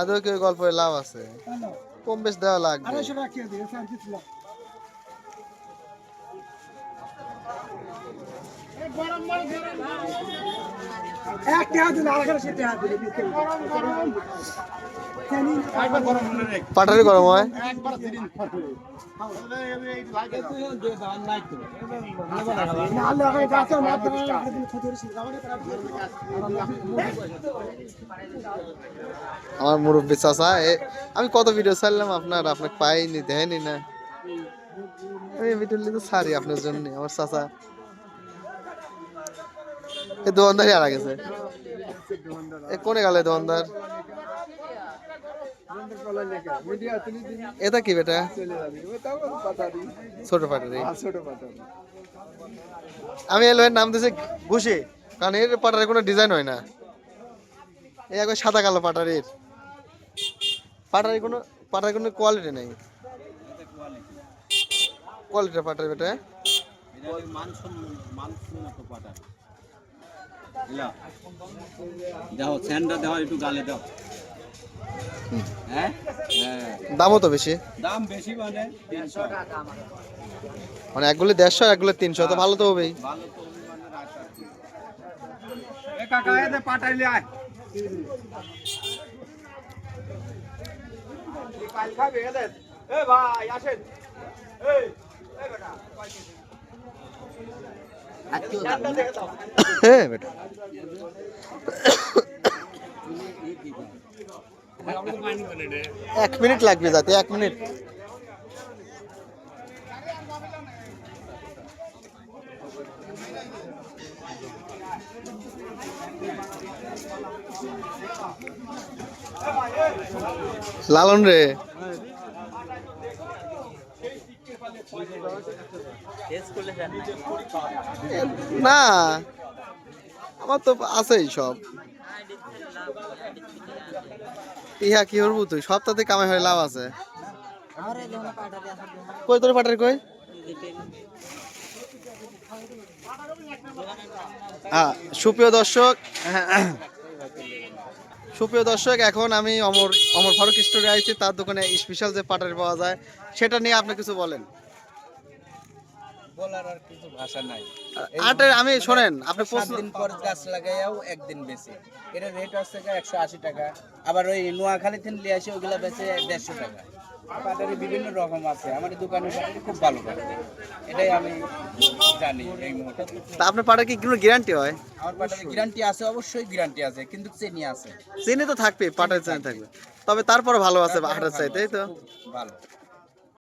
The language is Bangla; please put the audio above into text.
আদৌ কেউ গল্পের লাভ আছে? কম বেশ দেওয়া লাগবে। এক টাকা দিলে আর সে টাকা দিলে পাটারি গরম হয় আমার মুরব্বী চাচা এ- আমি কত ভিডিও ছাড়লাম আপনার আপনাকে পাইনি দেয়নি না এই ভিডিও তো ছাড়ি আপনার জন্য আমার চাচা এই দোকানদারই আর গেছে। এ কোনে গেল দোকানদার? এটা কি বেটা? ছোট পাটারি। আমি এলো নাম দিয়েছে ঘুষি, কারণ এর পাটারে কোনো ডিজাইন হয় না। এই একবার সাদা কালো পাটারির। পাটারি কোনো পাটারি কোনো কোয়ালিটি নেই। কোয়ালিটি পাটারি বেটা। দেখো স্যান্ডা দাও একটু গালে দাও। হ্যাঁ? হ্যাঁ। দামও তো বেশি। দাম বেশি মানে তিনশো। মানে একগুলি দেড়শো আর একগুলি তিনশো তো ভালো তো হবেই। ভালো তো মানে রাখা এ কাকা এতে পাঠাইলে আয়। কাল খাবে এদের এ ভাই আসেন এই এই বেটা স্যান্ডা দেখে দাও হ্যাঁ এক মিনিট লাগবে যাতে এক মিনিট। লালন রে। না, আমার তো আছেই সব। ইহা কি করব তুই? সপ্তাহে কামাই হয়ে লাভ আছে। কই তোর পাটার কই? হ্যাঁ সুপ্রিয় দর্শক সুপ্রিয় দর্শক, এখন আমি অমর অমর ফারুক স্টোরে আইছি। তার দোকানে স্পেশাল যে পাটারি পাওয়া যায়, সেটা নিয়ে আপনি কিছু বলেন। বলার আর কিছু ভাষা নাই। আটের আমি শোনেন আপনি প্রশ্ন দিন পর গাছ লাগাইয়াও একদিন বেশি। এটা রেট টাকা। আবার ওই নোয়াখালী থেকে নিয়ে আসে ওগুলা বেচে দেড়শো টাকা। পাটারি বিভিন্ন রকম আছে। আমার দোকানের পাটারি খুব ভালো পাটারি এটাই আমি জানি এই মুহূর্তে। তা আপনার কি কোনো গ্যারান্টি হয়? আমার পাটারি গ্যারান্টি আছে অবশ্যই গ্যারান্টি আছে কিন্তু চেনি আছে। চিনি তো থাকবে পাটার চেনি থাকবে। তবে তারপরে ভালো আছে হাটের চাইতে তো? ভালো।